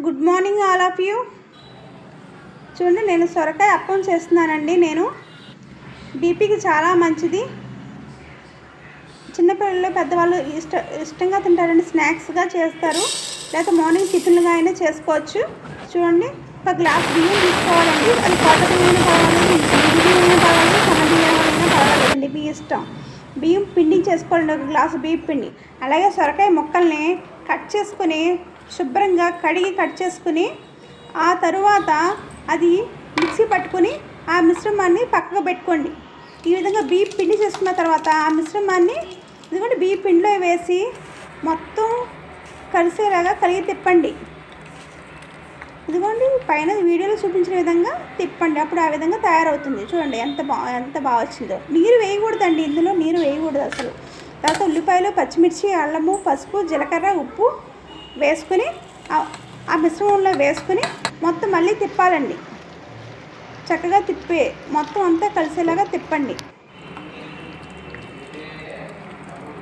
Good morning all of you చూడండి నేను సొరకాయ అప్పం చేస్తున్నానండి. నేను బీపీకి చాలా మంచిది. చిన్నపిల్లలు పెద్దవాళ్ళు ఇష్ట ఇష్టంగా తింటారండి. స్నాక్స్గా చేస్తారు. లేకపోతే మార్నింగ్ టిఫిన్లుగా అయినా చేసుకోవచ్చు. చూడండి ఒక గ్లాస్ బియ్యం తీసుకోవాలండి. అది కొత్త బియ్యం పర్వాలేదు ఇది బియ్యం పర్వాలేదు సన్న బియ్యం అయినా పర్వాలేదండి. మీ ఇష్టం. బియ్యం పిండి చేసుకోవాలండి. ఒక గ్లాసు బియ్యం పిండి. అలాగే సొరకాయ ముక్కల్ని కట్ చేసుకుని శుభ్రంగా కడిగి కట్ చేసుకుని ఆ తరువాత అది మిక్సీ పట్టుకుని ఆ మిశ్రమాన్ని పక్కకు పెట్టుకోండి. ఈ విధంగా బియ్యం పిండి చేసుకున్న తర్వాత ఆ మిశ్రమాన్ని ఇదిగోండి బియ్యం పిండిలో వేసి మొత్తం కలిసేలాగా కలిగి తిప్పండి. ఇదిగోండి పైన వీడియోలో చూపించిన విధంగా తిప్పండి. అప్పుడు ఆ విధంగా తయారవుతుంది. చూడండి ఎంత బా ఎంత బాగా వచ్చిందో. నీరు వేయకూడదండి. ఇందులో నీరు వేయకూడదు అసలు. తర్వాత ఉల్లిపాయలు పచ్చిమిర్చి అల్లము పసుపు జీలకర్ర ఉప్పు వేసుకుని ఆ- మిశ్రమంలో వేసుకుని మొత్తం మళ్ళీ తిప్పాలండి. చక్కగా తిప్పి మొత్తం అంతా కలిసేలాగా తిప్పండి.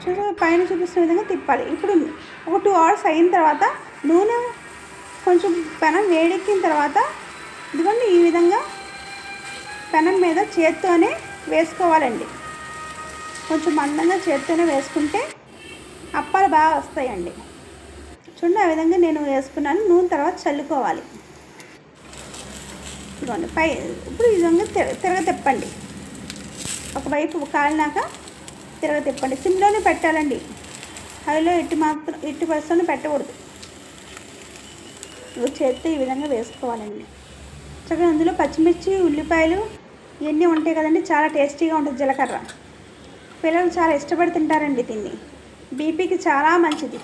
చూసా పైన చూపిస్తున్న విధంగా తిప్పాలి. ఇప్పుడు ఒక టూ అవర్స్ అయిన తర్వాత నూనె కొంచెం పెనం వేడెక్కిన తర్వాత ఇదిగోండి ఈ విధంగా పెనం మీద చేత్తోనే వేసుకోవాలండి. కొంచెం మందంగా చేత్తోనే వేసుకుంటే అప్పాలు బాగా వస్తాయండి. చూడండి ఆ విధంగా నేను వేసుకున్నాను. నూనె తర్వాత చల్లుకోవాలి. ఇదిగోండి పై ఇప్పుడు ఈ విధంగా తిరగ తిప్పండి ఒకవైపు కాలినాక తిరగ తిప్పండి సిమ్లోనే పెట్టాలండి. హైలో ఇటు మాత్రం ఇటు పరిస్థితుల్లో పెట్టకూడదు. ఇవి చేస్తే ఈ విధంగా వేసుకోవాలండి. చక్కగా అందులో పచ్చిమిర్చి ఉల్లిపాయలు ఇవన్నీ ఉంటాయి కదండి. చాలా టేస్టీగా ఉంటుంది జీలకర్ర. పిల్లలు చాలా ఇష్టపడి తింటారండి దీన్ని. బీపీకి చాలా మంచిది.